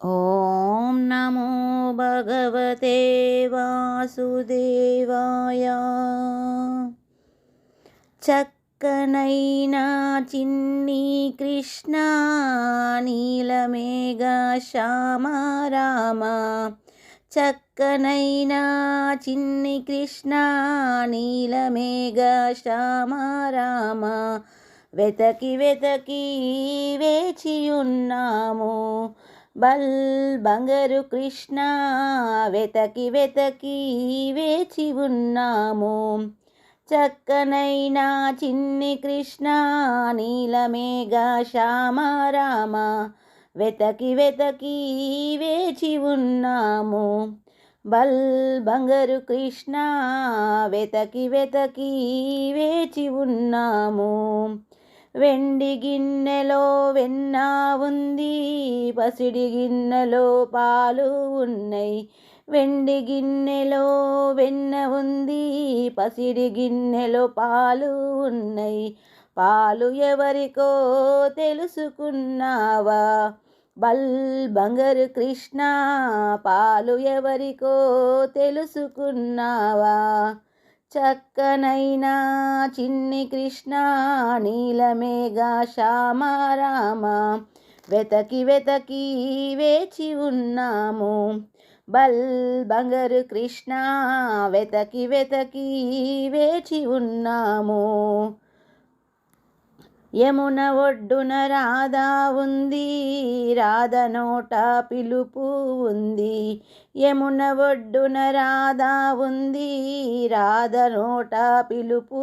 ॐ नमो भगवते वासुदेवाय చక్కనైనా చిన్ని కృష్ణ నీలమేఘ శ్యామ రామ చక్కనైనా చిన్ని కృష్ణ నీలమేఘ శ్యామ రామ వెతకి వెతకి వేచియున్నాము బల్ బంగరు కృష్ణ వెతకి వెతకి వేచి ఉన్నాము. చక్కనైనా చిన్ని కృష్ణ నీలమేఘ శ్యామ రామ వెతకి వెతకి వేచి ఉన్నాము. బల్ బంగరు కృష్ణ వెతకి వెతకి వేచి ఉన్నాము. వెండి గిన్నెలో వెన్న ఉంది పసిడి గిన్నెలో పాలు ఉన్నాయి. వెండి గిన్నెలో వెన్న ఉంది పసిడి గిన్నెలో పాలు ఉన్నాయి. పాలు ఎవరికో తెలుసుకున్నావా? బల్ బంగరు కృష్ణ పాలు ఎవరికో తెలుసుకున్నావా? చక్కనైనా చిన్ని కృష్ణ నీలమేఘ శ్యామ రామ. వెతకి వెతకి వేచి ఉన్నాము. బల్ బంగరు కృష్ణ వెతకి వెతకి వేచి ఉన్నాము. యమున ఒడ్డున రాధా ఉంది రాధ నోట పిలుపు ఉంది. యమున ఒడ్డున రాధా ఉంది రాధ నోట పిలుపు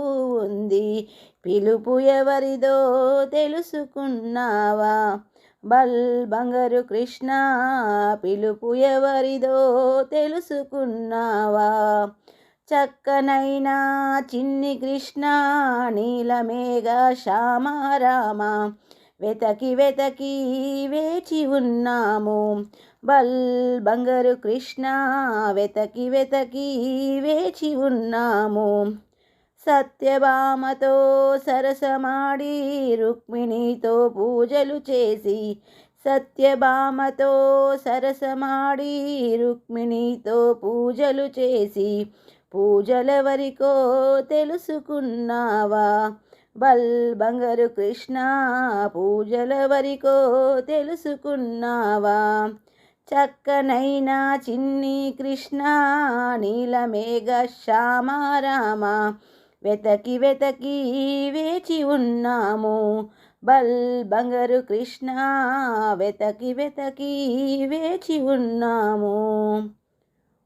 ఉంది. పిలుపు ఎవరిదో తెలుసుకున్నావా? బల్ బంగరు కృష్ణ పిలుపు ఎవరిదో తెలుసుకున్నావా? చక్కనైనా చిన్ని కృష్ణ నీలమేఘ శ్యామారామ వెతకి వెతకి వేచి ఉన్నాము. బల్ బంగారు కృష్ణ వెతకి వెతకి వేచి ఉన్నాము. సత్యభామతో సరసమాడి రుక్మిణితో పూజలు చేసి సత్యభామతో సరసమాడి రుక్మిణితో పూజలు చేసి పూజలెవరికో తెలుసుకున్నావా? బల్ బంగారు కృష్ణ పూజలెవరికో తెలుసుకున్నావా? చక్కనైనా చిన్ని కృష్ణ నీలమేఘ శ్యామారామ వెతకి వెతకి వేచి ఉన్నాము. బల్ బంగారు కృష్ణ వెతకి వెతకి వేచి ఉన్నాము.